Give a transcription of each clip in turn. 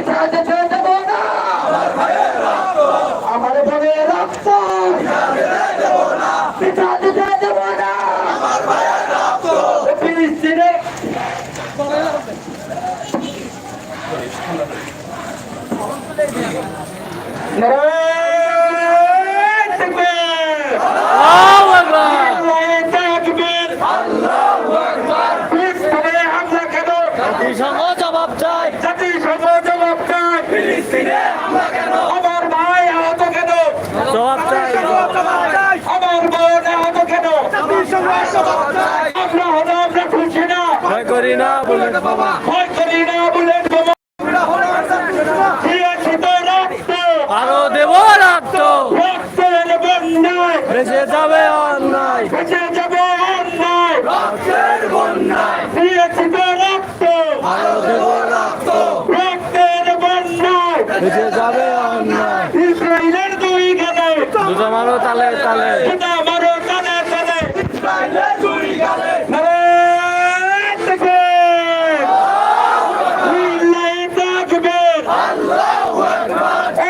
পিতা যেতে দেব না আমার বোনের রক্ত পিতা যেতে দেব না ফিলিস্তিনে নারায়ণ আমার ভাই আহত কেন আমার বোন আহত কেন আমরা হলো আমরা খুশি না। ভয় করি না বলে। বাবা ভয় করি না বুলেট যাবে ইসরায়েলের দুই গালে। দুটো মারো তালে তালে। সেটা আমারও কানে কানে নারায়ণ তাকবীর! লিল্লাহি তাকবীর! Action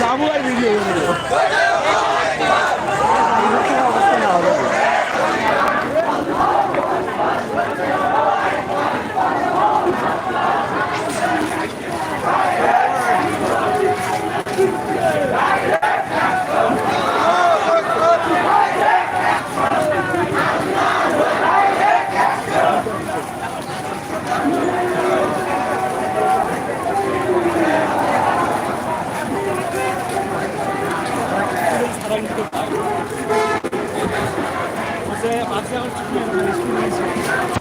বাবু আর video Você, você é um tipo de